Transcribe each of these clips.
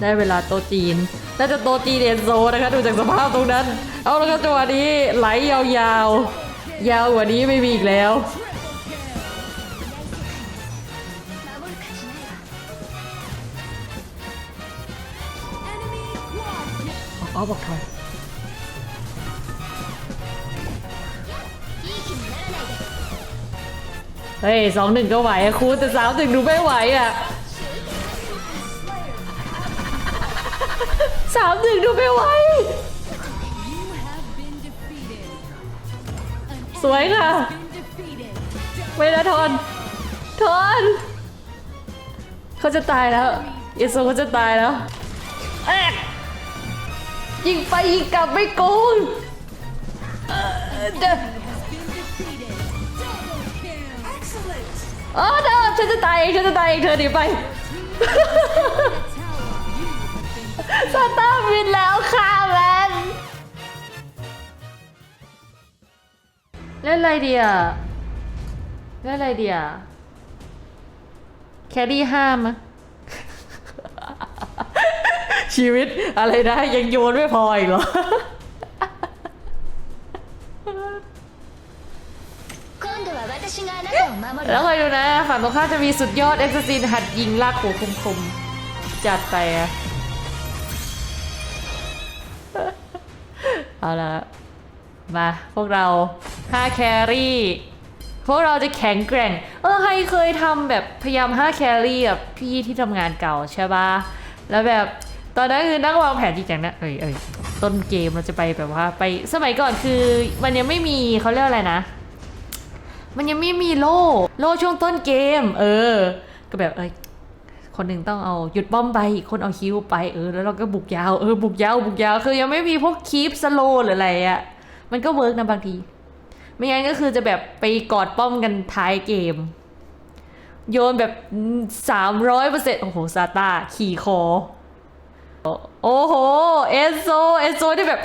ได้เวลาโตจีน น่าจะโตจีนเอ็นโซนะคะดูจากสภาพตรงนั้น เอาแล้วก็จังหวะนี้ไหลยาวๆยาวกว่านี้ไม่มีอีกแล้ว อ๋อบอกทอยเฮ้ยสองหนึ่งก็ไหวอะครูแต่สามหนึ่งดูไม่ไหวอะ สามหนึ่งดูไม่ไหวสวยค่ะเวลาทอนทอนเขาจะตายแล้วเอโซเขาจะตายแล้วยิงไปยิงกลับไม่โกงเอ่อเด้ออ๋อเธอฉันจะตายเองฉันจะตายเองเธอหนีไป สตาร์บินแล้วค่ะแมนเล่นอะไรเดีอะเล่นอะไรเดียะแครี่ห้ามะชีวิตอะไรนะยังโยนไม่พออีกเหรอแล้วคอยดูนะ ฝั่งตรงข้าจะมีสุดยอดเอ็กซ์ซีนหัดยิงลากหัวคุมๆ จัดไปอะ เอาละมาพวกเรา5แครี่ พวกเราจะแข็งแกร่ง เออให้เคยทำแบบพยายาม5แครี่กับพี่ที่ทำงานเก่าใช่ปะแล้วแบบตอนนั้นคือนั่งวางแผนจริงจังนะเอ้ยเอ้ยต้นเกมเราจะไปแบบว่าไปสมัยก่อนคือมันยังไม่มีเขาเรียกอะไรนะ มันยังไม่มีโล่โล่ช่วงต้นเกม เออ ก็แบบเอ้ย คนหนึ่งต้องเอาหยุดป้อมไปอีกคนเอาคิวไปเออแล้วเราก็บุกยาวเออบุกยาวบุกยาวคือยังไม่มีพวกคีปสโลหรืออะไรอะ่ะมันก็เวิร์กนะบางที ไม่งั้นก็คือจะแบบไปกอดป้อมกันท้ายเกม โยนแบบสามร้อยเปอร์เซ็นต์โอ้โหซาตาขี่คอ โอ้โห เอสโซเอสโซที่แบบ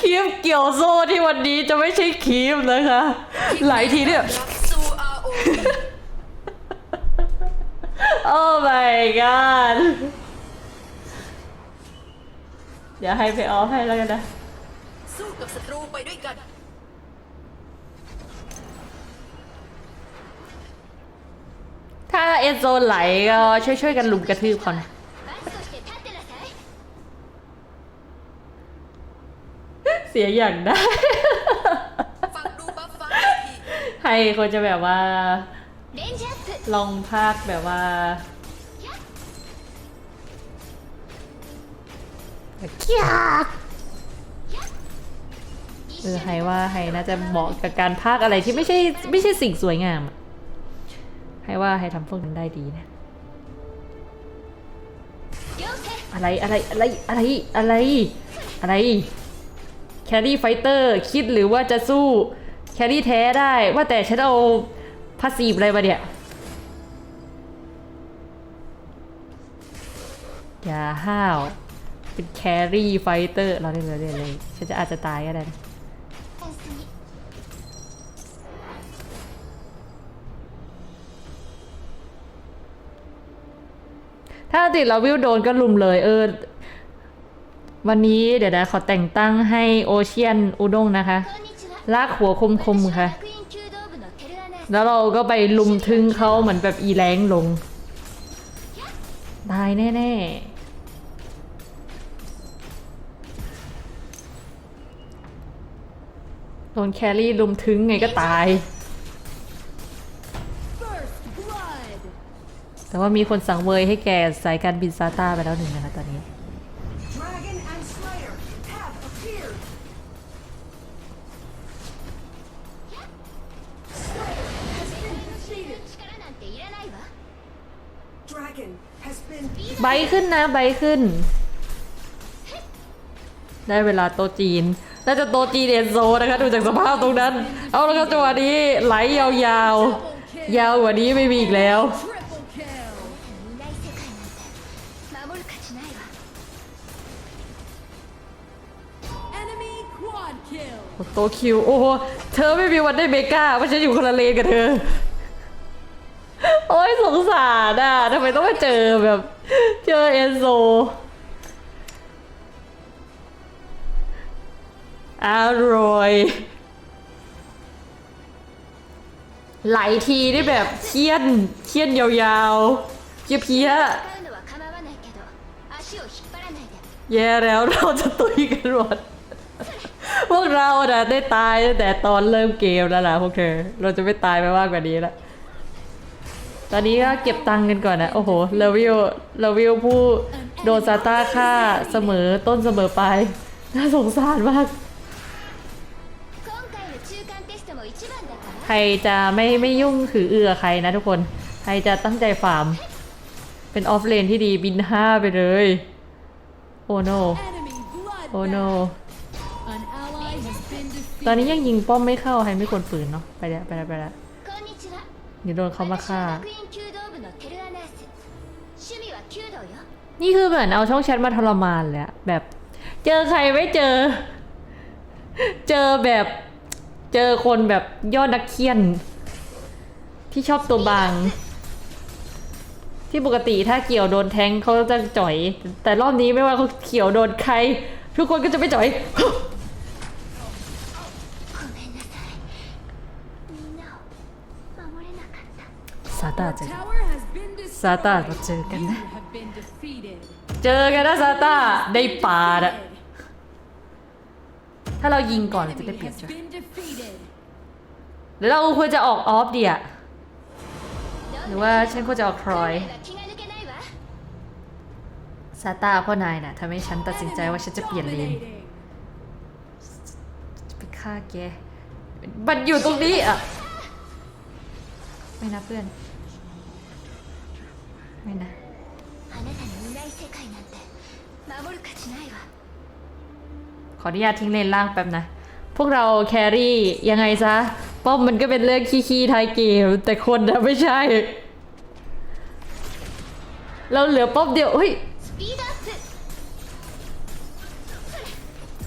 คีมเกี่ยวโซ่ที่วันนี้จะไม่ใช่คีมนะคะ หลายทีเนี่ย โอ้ my god เดี๋ยวให้ไปออฟให้แล้วกันนะ สู้กับศัตรูไปด้วยกัน ถ้าเอ็นโซนไหลก็ช่วยๆกันลุมกระทืบเขานะเสียอย่างได้ฟังดูบัฟฟ้าที รคนจะแบบว่าลองภาคแบบว่าเือไฮว่าไฮน่าจะเหมาะกับการภาคอะไรที่ไม่ใช่ไม่ใช่สิ่งสวยงามไฮว่าไฮทำพวกนั้นได้ดีนะ อะไรอะไรอะไรอะไรอะไรอะไรแครี่ไฟเตอร์คิดหรือว่าจะสู้ แครี่แท้ได้ว่าแต่ฉันเอาพาสีฟอะไรมาเนี่ย อย่าห้าว เป็นแครี่ไฟเตอร์ เราเล่นเราเล่นเลยฉันจะอาจจะตายก็ได้ถ้าติดเราวิวโดนก็ลุมเลย เออ วันนี้เดี๋ยวนะขอแต่งตั้งให้โอเชียนอุด้งนะคะ ลากหัวคมๆค่ะ แล้วเราก็ไปลุมทึงเขาเหมือนแบบอีแรงลง ตายแน่ๆโดนแครี่ลุมทึงไงก็ตาย แต่ว่ามีคนสั่งเวยให้แกสายการบินซาตาไปแล้วหนึ่งนะตอนนี้ ใบขึ้นนะใบขึ้น ได้เวลาโตจีน น่าจะโตจีนเอนโซนะคะดูจากสภาพตรงนั้น เอาละครับจังหวะนี้ไหลยาวๆ ยาวกว่านี้ไม่มีอีกแล้ว โตคิว โอ้เธอไม่มีวันได้เมกาเพราะฉันอยู่คนละเลนกับเธอ โอ้ยสงสารอะทำไมต้องมาเจอแบบ เจอเอโซอร่อย หลายทีได้แบบเคียนเคียนยาวๆเพี้ยเพี้ยแย่แล้วเราจะตุยกันหมดพวกเราอะได้ตายแต่ตอนเริ่มเกมแล้วล่ะพวกเธอ เราจะไม่ตายไปมากกว่านี้แล้ว ตอนนี้ก็เก็บตังค์กันก่อนนะ โอ้โหเลวิลเลวิลผู้โดนซาต้าฆ่าเสมอต้นเสมอปลายน่าสงสารมาก ใครจะไม่ไม่ยุ่งถือเอือใครนะทุกคน ใครจะตั้งใจฟาร์ม เป็นออฟเลนที่ดีบินห้าไปเลย โอ้โน โอ้โน ตอนนี้ยังยิงป้อมไม่เข้าใครไม่ควรฝืนเนาะ ไปแล้วไปแล้วไปแล้ว นี่โดนเขามาฆ่า นี่คือเหมือนเอาช่องแชทมาทรมานเลยอะแบบ เจอใครไม่เจอ เจอแบบเจอคนแบบยอดนักเคียน ที่ชอบตัวบาง ที่ปกติถ้าเกี่ยวโดนแทงเขาจะจ่อย แต่รอบนี้ไม่ว่าเขาเขียวโดนใคร ทุกคนก็จะไม่จ่อย ซาตาเจอซาตามาเจอกันนะเจอกันนะซาตาได้ปาดถ้าเรายิงก่อนจะได้เปลี่ยนจ้ะหรือเราควรจะออกออฟดีอะหรือว่าฉันควรจะออกทรอยซาตาพ่อนายน่ะทำให้ฉันตัดสินใจว่าฉันจะเปลี่ยนเลนจะไปฆ่าแกบัดอยู่ตรงนี้อะ ไม่นะเพื่อน เลยนะขออนุญาตทิ้งเลนล่างแป๊บนะ พวกเราแครี่ยังไงซะ ป้อมมันก็เป็นเรื่องขี้ๆท้ายเกม แต่คนนะไม่ใช่ เราเหลือป้อมเดียวเฮ้ย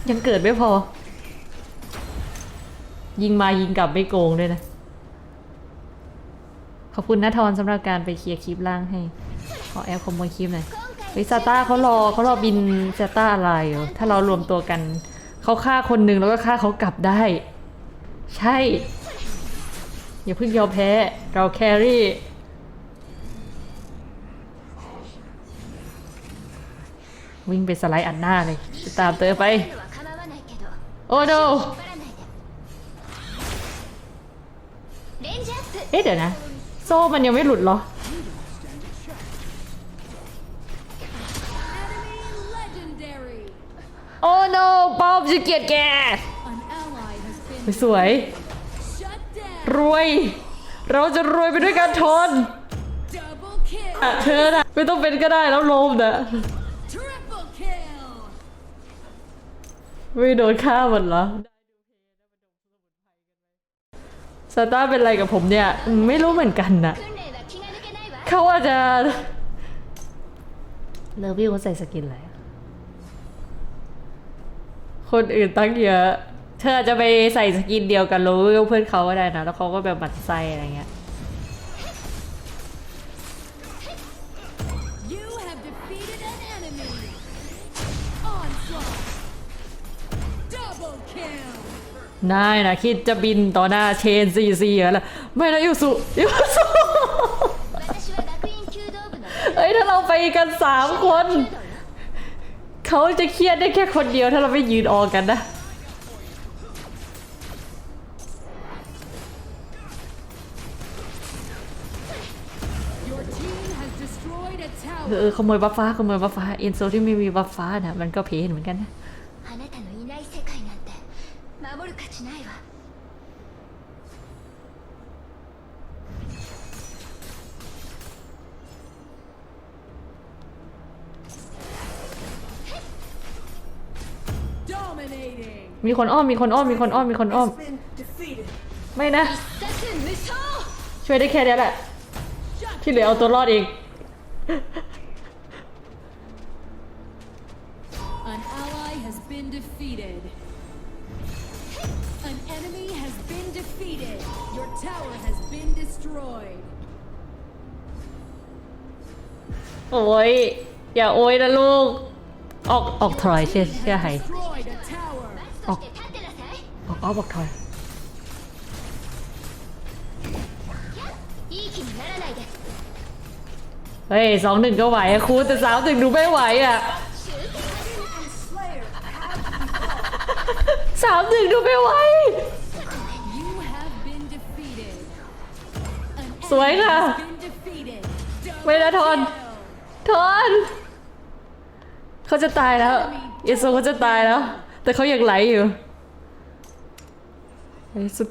ยังเกิดไม่พอ ยิงมายิงกลับไม่โกงด้วยนะ ขอบคุณนะทอนสำหรับการไปเคลียร์คลิปล่างให้ ขอแอบขโมยคลิปหน่อยเฮ้ยซาต้าเขารอเขารอบินซาต้าอะไรถ้าเรารวมตัวกัน เขาฆ่าคนหนึ่งแล้วก็ฆ่าเขากลับได้ ใช่ อย่าเพิ่งยอมแพ้ เราแครี่วิ่งไปสไลด์อันหน้าเลยจะตามเตอไป โอ้โนเอ๊ะเดี๋ยวนะ โซ่มันยังไม่หลุดเหรอ อบฉัเกลียดแก สวย รวย เราจะรวยไปด้วยกันทนอะเธอนะไม่ต้องเป็นก็ได้แล้วโลมนะไม่โดนฆ่าหมดเหรอซาต้าเป็นอะไรกับผมเนี่ย ไม่รู้เหมือนกันนะเขาอาจจะเลิฟวี่เขาใส่สกินอะไร คนอื่นตั้งเยอะ เธอจะไปใส่สกินเดียวกันโลเวลเพื่อนเขาก็ได้นะ แล้วเขาก็แบบบัดไส้อะไรเงี้ยได้นะคิดจะบินต่อหน้าเชนซีซีเหรอไม่นะยูสุยูสุเฮ้ยถ้าเราไปกันสามคน เขาจะเครียดได้แค่คนเดียวถ้าเราไม่ยืนออกกันนะเออขโมยบัฟฟ้าขโมยบัฟฟ้าเอ็นโซที่ไม่มีบัฟฟ้านะมันก็เพนเหมือนกันนะ มีคนอ้อมมีคนอ้อมมีคนอ้อมมีคนอ้อม ไม่นะ ช่วยได้แค่นี้แหละ ที่เหลือเอาตัวรอดเองโอ้ยอย่าโอ้ยนะลูก ออกออกทรอยเชื่อเชื่อใคร ออกออกออฟบอกถอยเฮ้ยสองหนึ่งก็ไหวอะครูแต่สามหนึ่งดูไม่ไหวอะสามหนึ่งดูไม่ไหว สวยค่ะ ไม่นะทอนทอนเขาจะตายแล้วเยโซเขาจะตายแล้ว แต่เขายังไหลอยู่สุด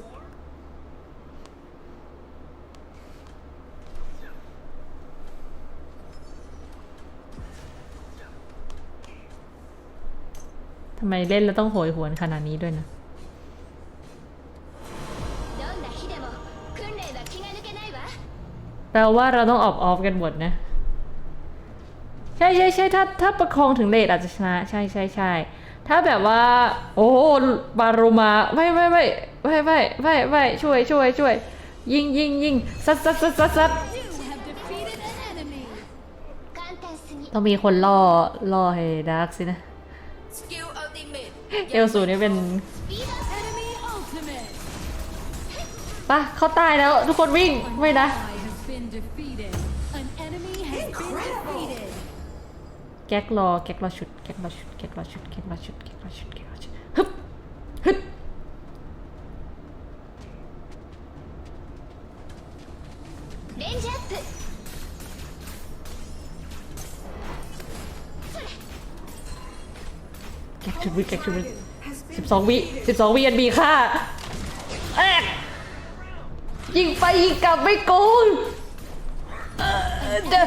ทำไมเล่นแล้วต้องโหยหวนขนาดนี้ด้วยนะแปลว่าเราต้องออบออฟกันหมดนะ ใช่ใช่ใช่ถ้าถ้าประคองถึงเลทอาจจะชนะ ใช่ใช่ใช่ใช ถ้าแบบว่า โอ้บารุมาไม่ไม่ไม่ไม่ไม่ไม่ไม่ช่วยช่วยช่วยยิงยิงยิงซัดซัดซัดซัดซัดต้องมีคนล่อล่อให้ดาร์กสินะ เอลสูนี่เป็นปะเขาตายแล้ว ทุกคนวิ่งไม่นะ แก๊กรอแก๊กรอชุดแก๊กรอชุดแก๊กรอชุดแก๊กรอชุดแก๊กรอชุดแก๊กรอชุดฮึบฮึบ レンジアップ แก๊กชุดวิแก๊กชุดวิ has สิ been บสองวิสิบสองวิอันมีค่าแอกยิงไปยิงกลับไม่โกงเอ่อ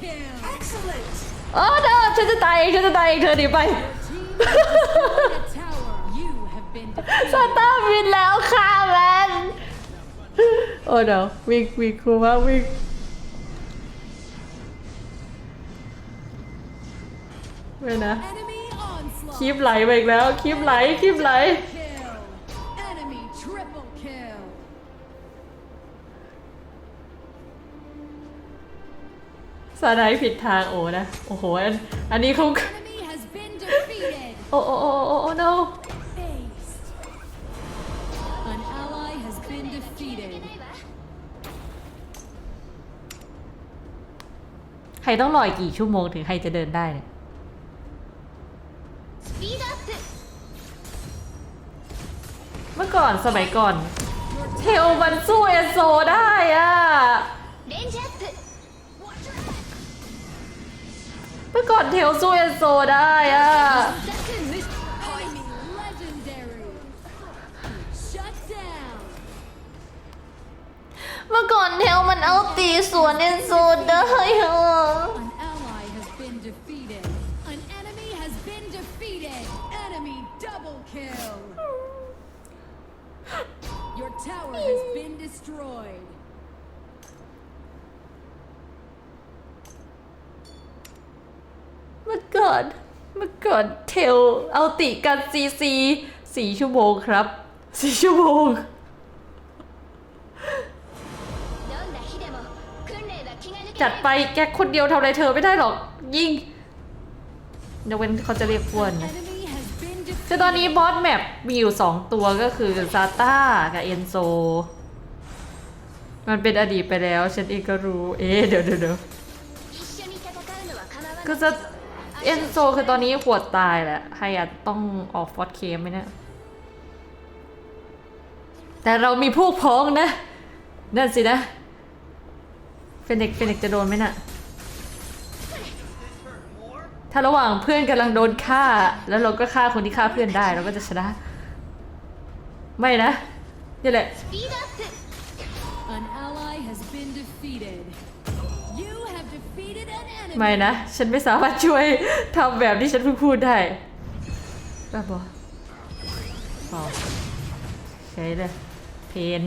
เด้อ Enemy has been defeated. Double kill. excellent. อ๋อเด้อฉันจะตายเองฉันจะตายเองเธอหนีไป Team has destroyed a tower. You have been ซา defeated. ต้าบินแล้วค่ะแมนโอ้เดี๋ยววิ่งวิ่งครูมากวิ่งไม่นะ Enemy onslaught. คลิปไหลไปอีกแล้วคลิปไหลคลิปไหล ไนผิดทางโอ้นะ โอ้โห อันนี้เขาโอ้โอ้โอ้โอ้โน้ใครต้องรออีกกี่ชั่วโมงถึงใครจะเดินได้เนี่ยเมื่อก่อนสมัยก่อน เทโอมันสู้เอโซได้อะ ไปกดเทลสู้เอนโซได้อะเมื่อก่อนเทลมันเอาตีสวนเอนโซได้เหรอ An ally has been defeated. An enemy has been defeated. Enemy double kill. Your tower has been destroyed. เมื่อก่อนเมื่อก่อนเทลเอาติกันซีซีสี่ชั่วโมงครับสี่ชั่วโมงจัดไปแกคนเดียวทำอะไรเธอไม่ได้หรอก ยิ่งยวเว้นเขาจะเรียกวนคือตอนนี้บอสแมปมีอยู่สองตัวก็คือซาต้ากับเอนโซ มันเป็นอดีตไปแล้ว ฉันเองก็รู้ เอ๊เดี๋ยวเดี๋ยวก็จะ เอนโซคือตอนนี้ขวดตายแหละใครอาจต้องออกฟอร์ดเคมไหมเนี่ย แต่เรามีพวกพ้องนะ นั่นสินะ เฟนิกเฟนิกจะโดนไหมน่ะ ถ้าระหว่างเพื่อนกำลังโดนฆ่า แล้วเราก็ฆ่าคนที่ฆ่าเพื่อนได้เราก็จะชนะ ไม่นะ นี่แหละ ไม่นะ ฉันไม่สามารถช่วยทำแบบที่ฉันเพิ่งพูดได้บ้าบอเปล่าใช้เลยเพน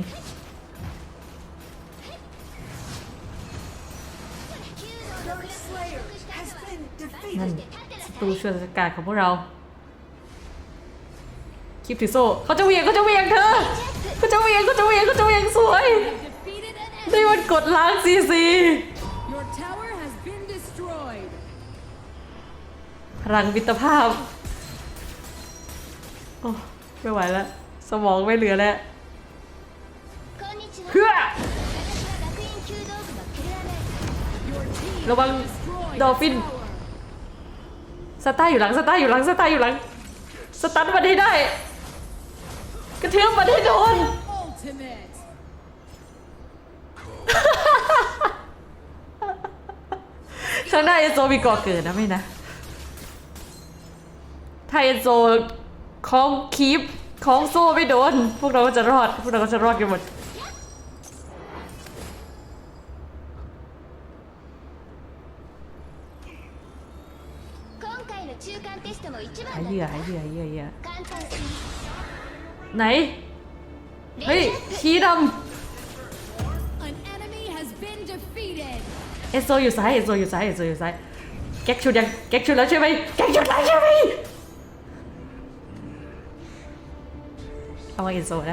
Dark Slayer has been defeated. นั่นศัตรูช่วยราชการของพวกเรา คลิปถือโซ่เขาจะเหวียงเขาจะเหวียงเธอเขาจะเหวียงเขาจะเหวียงเขาจะเหวียงสวย Defeated an ได้ enemy. มันกดล้างซีซี รังวิตรภาพ โอ้ไม่ไหวแล้ว สมองไม่เหลือแล้วเพื่อระวังดอฟินสตาร์อยู่หลังสตาร์อยู่หลังสตาร์อยู่หลัง สตาร์มานให้ได้ กระเทือบมานให้โดนข้างหน้าเอโซมีก่อเกิดนะไม่นะ ไทโซของคีบของโซ่ไม่โดน พวกเราก็จะรอด พวกเราก็จะรอดกันหมดไอ้เหี้ยไอ้ายเหยื่อเหยไอ้เหี้ยไหน เฮ้ยชีดำเอโซอยู่ซ้ายเอโซอยู่ซ้ายเอโซอยู่ซ้ายแก๊กชุดยังแก๊กชุดแล้วใช่ไหมแก๊กชุดแล้วใช่ไหมามาอินโซน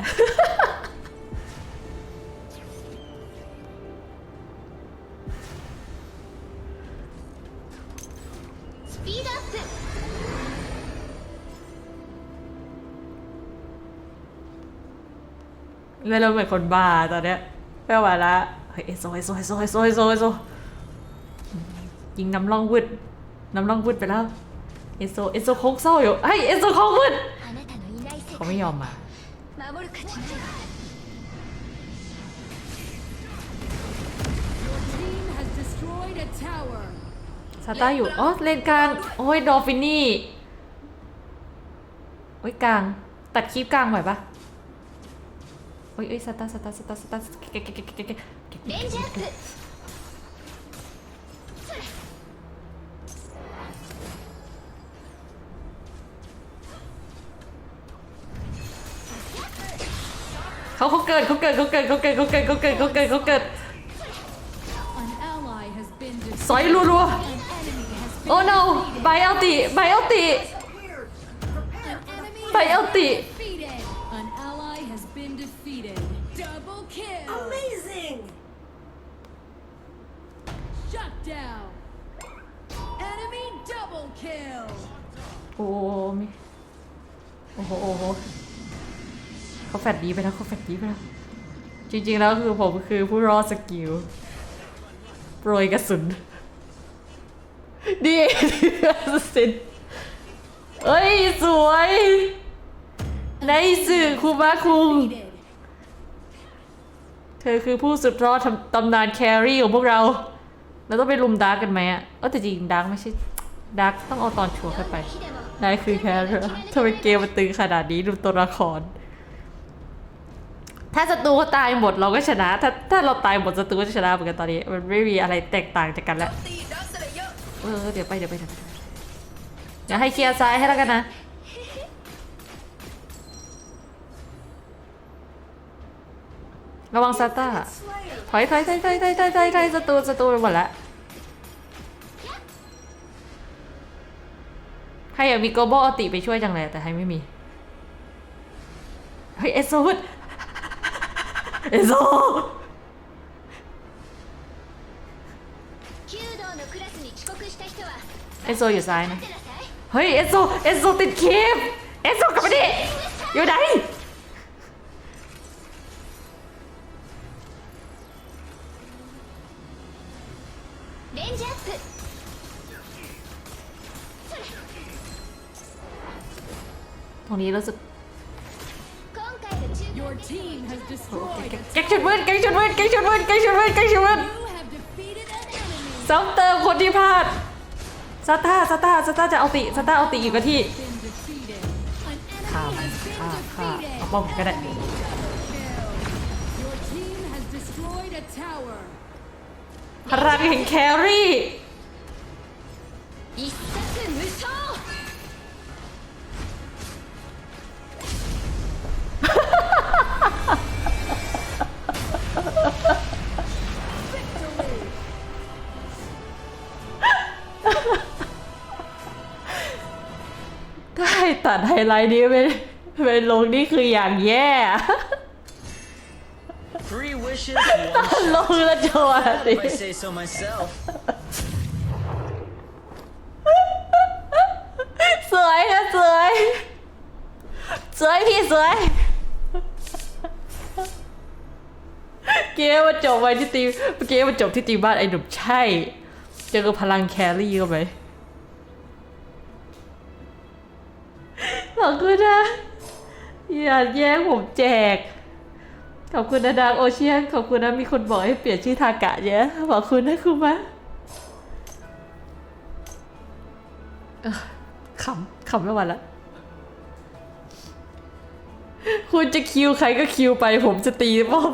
เราเหมือนคนบ้าตอนเนี้ยไม่ไหวละเฮ้ยโซยโซยโซยโซยโซยโซยิงน้ำล่องวืดน้ำล่องวืดไปแล้วเอโซเอโซโคกเศร้าอยู่เฮ้ยเอโซโคกวืดเขาไม่ยอมมา ซาต้าอยู่ อ๋อ เลนกลาง โอ้ย ดอฟฟินี่ โอ้ย กลาง ตัดคลิปกลางไหวปะโอ้ยเอ้ยซาต้าซาต้าซาต้าซาต้า เขาเขาเกิดเขาเกิดเขาเกิดเขาเกิดเขาเกิดเขาเกิดเขาเกิดเขาเกิด An ally has been สอย defeated. รัว An enemy has ๆ been โอ้ no ไบเอลติไบเอลติ Here. An enemy By has LT. been defeated. An ally has been defeated. Double kill. Amazing. Shut down. Enemy double kill. โอ้มีโอ้โหโอ้โห เขาแฟดดีไปแล้วเขาแฟดดีไปแล้ว จริงๆแล้วคือผมคือผู้รอดสกิลโปรยกระสุนดีสินเอ้ย สวยในสื่อคูมาคุงเธอคือผู้สุดรอดตำนานแครี่ของพวกเรา เราต้องไปลุมดาร์กกันไหมอะเออแต่จริงดาร์กไม่ใช่ดาร์กต้องเอาตอนชัวร์ไปนายคือแคร์เธอทำไมเกมมันตึงขนาดนี้ดูตัวละคร ถ้าศัตรูตายหมดเราก็ชนะ ถ้าถ้าเราตายหมดศัตรูก็จะชนะเหมือนกันตอนนี้ มันไม่มีอะไรแตกต่างจากกันแล้ว เออเดี๋ยวไปเดี๋ยวไปเดี๋ยวไปเดี๋ยวให้เคลียร์ซ้ายให้แล้วกันนะระวังซาต้าถอยถอยถอยถอยถอยถอยถอยถอยศัตรูศัตรูไปหมดแล้วใครอยากมีโกโบอติไปช่วยจังเลยแต่ให้ไม่มี เฮ้ยเอโซด เอโซเอโซอยู่ซ้ายนะเฮ้ยเอโซเอโซติดคลิปเอโซกลับมาดิอยู่ไหนตรงนี้รู้สึก แก๊กชุดมืดแก๊กชุดมืดแก๊กชุดมืดแก๊กชุดมืดแก๊กชุดมืด You have defeated an enemy. ซ้ำเติมคนที่พลาดซาต้าซาต้าซาต้าจะเอาติซาต้าเอาติอยู่กับที่ Been defeated. An ฆ่า enemy มัน has been ฆ่าฆ่า defeated. เอาป้อมก็ได้ Kill. Your team has destroyed a tower. พลังแห่งแครี่ ไฮไลท์นี้ไปไปลงนี่คืออย่างแย่ Three wishes. vicious, ล one งแล้วจวด shot, if I say so myself. สวยค่ะสวย สวยพี่สวย เกมมาจบไปที่ตีมเกมมาจบที่ตีมบ้านไอ้หนุ่มใช่ เจอกับพลังแครี่เข้าไป อย่าแย่งผมแจก ขอบคุณนะดังโอเชียน ขอบคุณนะมีคนบอกให้เปลี่ยนชื่อทากะเยอะ ขอบคุณนะคุณมะขำขำไม่ไหวละ คุณจะคิวใครก็คิวไป ผมจะตีป้อม